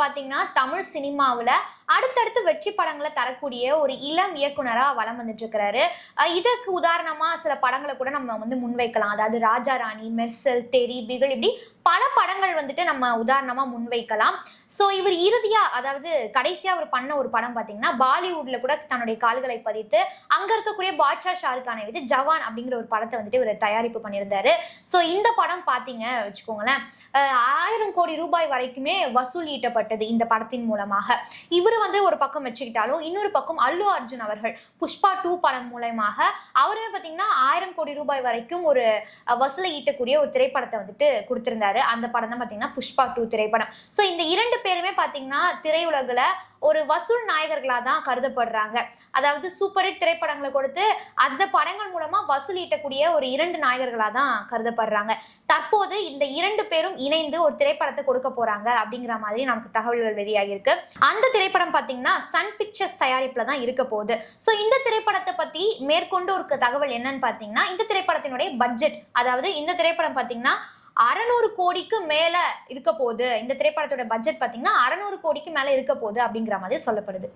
பார்த்தீங்கன்னா பாத்தீங்கன்னா தமிழ் சினிமாவுல அடுத்தடுத்து வெற்றி படங்களை தரக்கூடிய ஒரு இளம் இயக்குனரா வலம் வந்துட்டு இருக்கிறாரு. இதற்கு உதாரணமா சில படங்களை கூட நம்ம வந்து முன்வைக்கலாம். அதாவது ராஜா ராணி மெர்சல் தெரி பிகில் இப்படி பல படங்கள் வந்துட்டு நம்ம உதாரணமாக முன்வைக்கலாம். ஸோ இவர் இறுதியாக அதாவது கடைசியாக அவர் பண்ண ஒரு படம் பார்த்தீங்கன்னா பாலிவுட்டில் கூட தன்னுடைய கால்களை பதித்து அங்கே இருக்கக்கூடிய பாட்ஷா ஷாருக்கானை வந்து ஜவான் அப்படிங்கிற ஒரு படத்தை வந்துட்டு இவர் தயாரிப்பு பண்ணியிருந்தாரு. ஸோ இந்த படம் பார்த்தீங்க வச்சுக்கோங்களேன் ஆயிரம் கோடி ரூபாய் வரைக்குமே வசூல் ஈட்டப்பட்டது இந்த படத்தின் மூலமாக. இவர் வந்து ஒரு பக்கம் வச்சுக்கிட்டாலும் இன்னொரு பக்கம் அல்லு அர்ஜுன் அவர்கள் புஷ்பா டூ படம் மூலயமாக அவருமே பார்த்தீங்கன்னா ஆயிரம் கோடி ரூபாய் வரைக்கும் ஒரு வசூலை ஈட்டக்கூடிய ஒரு திரைப்படத்தை வந்துட்டு கொடுத்திருந்தாரு. அந்த படம் தான் பார்த்தீங்கன்னா புஷ்பா டூ திரைப்படம். ஸோ இந்த இரண்டு பேருமே பார்த்தீங்கன்னா திரையுலகில் ஒரு வசூல் நாயகர்களாக தான் கருதப்படுறாங்க. அதாவது சூப்பர் ஹிட் திரைப்படங்களை கொடுத்து அந்த படங்கள் மூலமாக வசூல் ஈட்டக்கூடிய ஒரு இரண்டு நாயகர்களாக தான் கருதப்படுறாங்க. தற்போது இந்த இரண்டு பேரும் இணைந்து ஒரு திரைப்படத்தை கொடுக்க போகிறாங்க அப்படிங்கிற மாதிரி நமக்கு தகவல்கள் வெளியாகியிருக்கு. அந்த திரைப்படம் பார்த்தீங்கன்னா சன் பிக்சர்ஸ் தயாரிப்பில் தான் இருக்க போகுது. ஸோ இந்த திரைப்படத்தை பற்றி மேற்கொண்டு ஒரு தகவல் என்னன்னு பார்த்தீங்கன்னா இந்த திரைப்படத்தினுடைய பட்ஜெட் அதாவது இந்த திரைப்படம் பார்த்தீங்கன்னா அறநூறு கோடிக்கு மேல இருக்க போகுது. இந்த திரைப்படத்தோட பட்ஜெட் பாத்தீங்கன்னா அறநூறு கோடிக்கு மேல இருக்க போகுது அப்படிங்கிற மாதிரி சொல்லப்படுது.